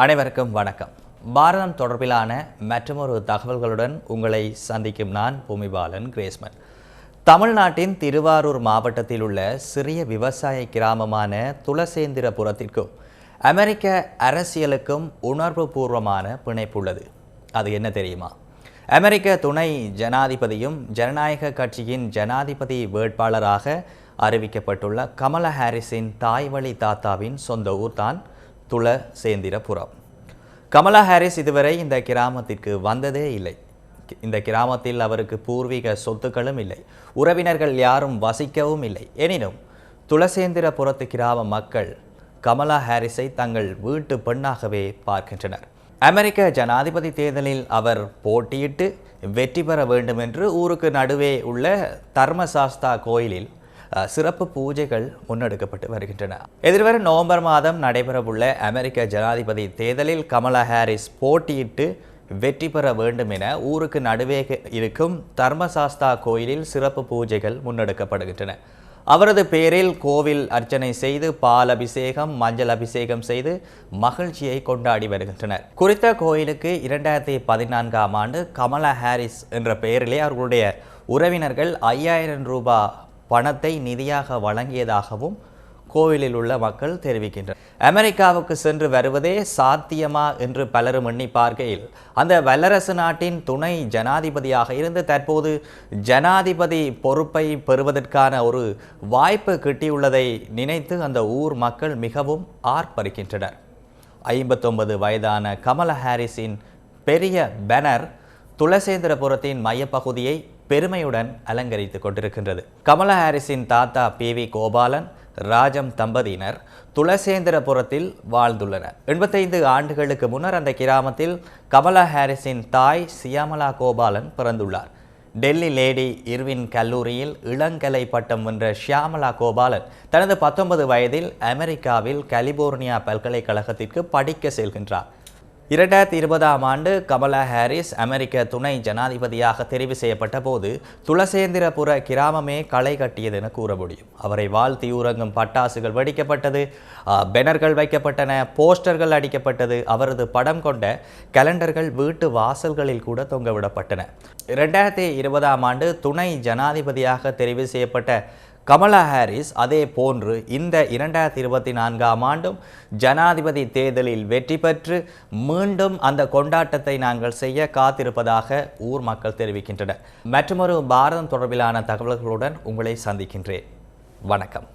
அனைவருக்கும் வணக்கம். பாரதம் தொடர்பிலான மற்றொரு தகவல்களுடன் உங்களை சந்திக்கும் நான் பூமிபாலன் கிரேஸ்மன். தமிழ்நாட்டின் திருவாரூர் மாவட்டத்தில் உள்ள சிறிய விவசாய கிராமமான துளசேந்திரபுரத்திற்கும் அமெரிக்க அரசியலுக்கும் உணர்வுபூர்வமான பிணைப்புள்ளது அது என்ன தெரியுமா? அமெரிக்க துணை ஜனாதிபதியும் ஜனநாயக கட்சியின் ஜனாதிபதி வேட்பாளராக அறிவிக்கப்பட்டுள்ள கமலா ஹாரிஸின் தாய்வழி தாத்தாவின் சொந்த ஊர்தான் துளசேந்திரபுரம். கமலா ஹாரிஸ் இதுவரை இந்த கிராமத்திற்கு வந்ததே இல்லை. இந்த கிராமத்தில் அவருக்கு பூர்வீக சொத்துக்களும் இல்லை. உறவினர்கள் யாரும் வசிக்கவும் இல்லை. எனினும் துளசேந்திரபுரத்து கிராம மக்கள் கமலா ஹாரிஸை தங்கள் வீட்டு பெண்ணாகவே பார்க்கின்றனர். அமெரிக்க ஜனாதிபதி தேர்தலில் அவர் போட்டியிட்டு வெற்றி பெற வேண்டும் என்று ஊருக்கு நடுவே உள்ள தர்மசாஸ்தா கோயிலில் சிறப்பு பூஜைகள் முன்னெடுக்கப்பட்டு வருகின்றன. எதிர்வரும் நவம்பர் மாதம் நடைபெறவுள்ள அமெரிக்க ஜனாதிபதி தேர்தலில் கமலா ஹாரிஸ் போட்டியிட்டு வெற்றி பெற வேண்டும் என ஊருக்கு நடுவே இருக்கும் தர்மசாஸ்தா கோயிலில் சிறப்பு பூஜைகள் முன்னெடுக்கப்படுகின்றன. அவரது பேரில் கோவில் அர்ச்சனை செய்து பால் அபிஷேகம் மஞ்சள் அபிஷேகம் செய்து மகிழ்ச்சியை கொண்டாடி வருகின்றனர். குறித்த கோயிலுக்கு இரண்டாயிரத்தி பதினான்காம் ஆண்டு கமலா ஹாரிஸ் என்ற பெயரிலே அவர்களுடைய உறவினர்கள் ஐயாயிரம் ரூபாய் பணத்தை நிதியாக வழங்கியதாகவும் கோவிலில் உள்ள மக்கள் தெரிவிக்கின்றனர். அமெரிக்காவுக்கு சென்று வருவதே சாத்தியமா என்று பலரும் எண்ணி பார்க்கையில் அந்த வல்லரசு நாட்டின் துணை ஜனாதிபதியாக இருந்து தற்போது ஜனாதிபதி பொறுப்பை பெறுவதற்கான ஒரு வாய்ப்பு கிட்டியுள்ளதை நினைத்து அந்த ஊர் மக்கள் மிகவும் ஆர்ப்பரிக்கின்றனர். ஐம்பத்தொன்பது வயதான கமலா ஹாரிஸின் பெரிய பேனர் துளசேந்திரபுரத்தின் மையப்பகுதியை பெருமையுடன் அலங்கரித்துக் கொண்டிருக்கின்றது. கமலா ஹாரிஸின் தாத்தா பி. வி. கோபாலன் ராஜம் தம்பதியினர் துளசேந்திரபுரத்தில் வாழ்ந்துள்ளனர். எண்பத்தைந்து ஆண்டுகளுக்கு முன்னர் அந்த கிராமத்தில் கமலா ஹாரிஸின் தாய் சியாமலா கோபாலன் பிறந்துள்ளார். டெல்லி லேடி இர்வின் கல்லூரியில் இளங்கலை பட்டம் வென்ற ஷியாமலா கோபாலன் தனது பத்தொன்பது வயதில் அமெரிக்காவில் கலிபோர்னியா பல்கலைக்கழகத்திற்கு படிக்க செல்கின்றார். இரண்டாயிரத்தி இருபதாம் ஆண்டு கமலா ஹாரிஸ் அமெரிக்க துணை ஜனாதிபதியாக தெரிவு செய்யப்பட்ட போது துளசேந்திரபுர கிராமமே களை கட்டியது என கூற முடியும். அவரை வாழ்த்தி உறங்கும் பட்டாசுகள் வெடிக்கப்பட்டது பெனர்கள் பேனர்கள் வைக்கப்பட்டன போஸ்டர்கள் அடிக்கப்பட்டது அவரது படம் கொண்ட கலண்டர்கள் வீட்டு வாசல்களில் கூட தொங்கவிடப்பட்டன. இரண்டாயிரத்தி இருபதாம் ஆண்டு துணை ஜனாதிபதியாக தெரிவு செய்யப்பட்ட கமலா ஹாரிஸ் அதே போன்று இந்த இரண்டாயிரத்தி இருபத்தி நான்காம் ஆண்டும் ஜனாதிபதி தேர்தலில் வெற்றி பெற்று மீண்டும் அந்த கொண்டாட்டத்தை நாங்கள் செய்ய காத்திருப்பதாக ஊர் மக்கள் தெரிவிக்கின்றனர். மற்றொரு பாரதம் தொடர்பிலான தகவல்களுடன் உங்களை சந்திக்கின்றேன். வணக்கம்.